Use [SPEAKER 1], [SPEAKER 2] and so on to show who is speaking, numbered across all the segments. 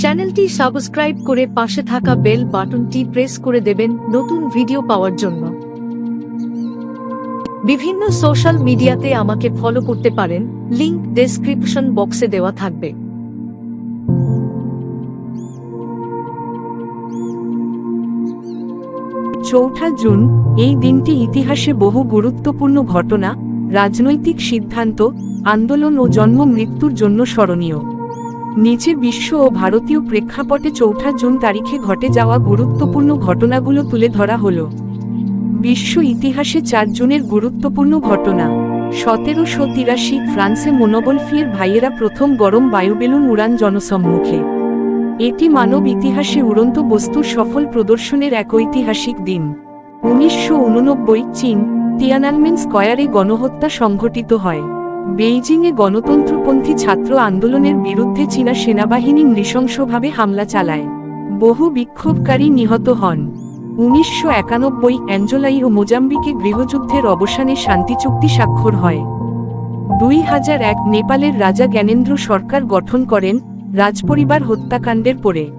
[SPEAKER 1] চ্যানেলটি সাবস্ক্রাইব করে পাশে থাকা বেল বাটনটি প্রেস করে দেবেন নতুন ভিডিও পাওয়ার জন্য। বিভিন্ন সোশ্যাল মিডিয়াতে আমাকে ফলো করতে পারেন, লিংক ডেসক্রিপশন বক্সে দেওয়া থাকবে।
[SPEAKER 2] চৌঠা জুন, এই দিনটি ইতিহাসে বহু গুরুত্বপূর্ণ ঘটনা, রাজনৈতিক সিদ্ধান্ত, আন্দোলন ও জন্ম মৃত্যুর জন্য স্মরণীয়। নিচে বিশ্ব ও ভারতীয় প্রেক্ষাপটে চৌঠা জুন তারিখে ঘটে যাওয়া গুরুত্বপূর্ণ ঘটনাগুলো তুলে ধরা হলো। বিশ্ব ইতিহাসে চার জুনের গুরুত্বপূর্ণ ঘটনা। সতেরোশো তিরাশি ফ্রান্সে মোনোবলফিয়ের ভাইয়েরা প্রথম গরম বায়ুবেলুন উড়ান জনসম্মুখে। এটি মানব ইতিহাসে উড়ন্ত বস্তুর সফল প্রদর্শনের এক ঐতিহাসিক দিন। উনিশশো উননব্বই চীন তিয়ানানমেন স্কয়ারে গণহত্যা সংঘটিত হয়। বেইজিংয়ে গণতন্ত্রপন্থী ছাত্র আন্দোলনের বিরুদ্ধে চীনা সেনাবাহিনী নৃশংসভাবে হামলা চালায়। বহু বিক্ষোভকারী নিহত হন। উনিশশো একানব্বই অ্যাঞ্জোলাই ও মোজাম্বিকে গৃহযুদ্ধের অবসানে শান্তি চুক্তি স্বাক্ষর হয়। দুই হাজার এক নেপালের রাজা জ্ঞানেন্দ্র সরকার গঠন করেন রাজপরিবার হত্যাকাণ্ডের পরে।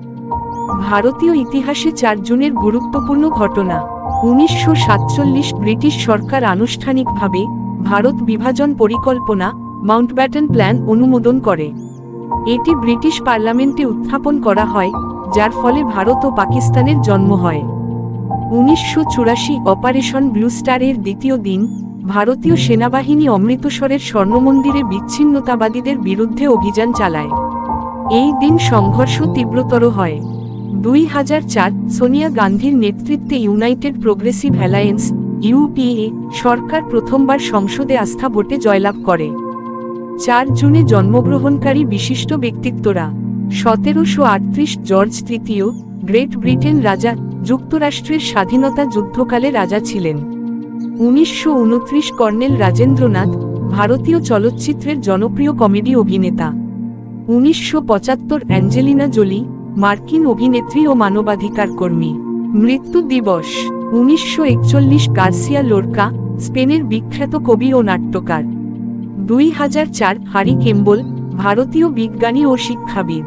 [SPEAKER 2] ভারতীয় ইতিহাসে চার জুনের গুরুত্বপূর্ণ ঘটনা। উনিশশো সাতচল্লিশ ব্রিটিশ সরকার আনুষ্ঠানিকভাবে ভারত বিভাজন পরিকল্পনা মাউন্টব্যাটেন প্ল্যান অনুমোদন করে। এটি ব্রিটিশ পার্লামেন্টে উত্থাপন করা হয়, যার ফলে ভারত ও পাকিস্তানের জন্ম হয়। উনিশশো চুরাশি অপারেশন ব্লু স্টারের দ্বিতীয় দিন, ভারতীয় সেনাবাহিনী অমৃতসরের স্বর্ণমন্দিরে বিচ্ছিন্নতাবাদীদের বিরুদ্ধে অভিযান চালায়। এই দিন সংঘর্ষ তীব্রতর হয়। দুই হাজার চার সোনিয়া গান্ধীর নেতৃত্বে ইউনাইটেড প্রোগ্রেসিভ অ্যালায়েন্স ইউপিএ সরকার প্রথমবার সংসদে আস্থা ভোটে জয়লাভ করে। চার জুনে জন্মগ্রহণকারী বিশিষ্ট ব্যক্তিত্বরা সতেরোশো আটত্রিশ জর্জ তৃতীয় গ্রেট ব্রিটেন রাজা যুক্তরাষ্ট্রের স্বাধীনতা যুদ্ধকালে রাজা ছিলেন। উনিশশো উনত্রিশ কর্নেল রাজেন্দ্রনাথ ভারতীয় চলচ্চিত্রের জনপ্রিয় কমেডি অভিনেতা। উনিশশো পঁচাত্তর অ্যাঞ্জেলিনা জোলি মার্কিন অভিনেত্রী ও মানবাধিকার কর্মী মৃত্যু দিবস। উনিশশো একচল্লিশ গার্সিয়া লোরকা, স্পেনের বিখ্যাত কবি ও নাট্যকার। দুই হাজার চার হারি কেম্বল, ভারতীয় বিজ্ঞানী ও শিক্ষাবিদ।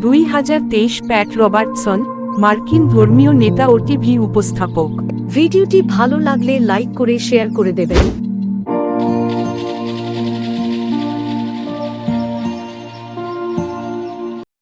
[SPEAKER 2] দুই হাজার তেইশ প্যাট রবার্টসন, মার্কিন ধর্মীয় নেতা ও টিভি উপস্থাপক।
[SPEAKER 1] ভিডিওটি ভালো লাগলে লাইক করে শেয়ার করে দেবেন।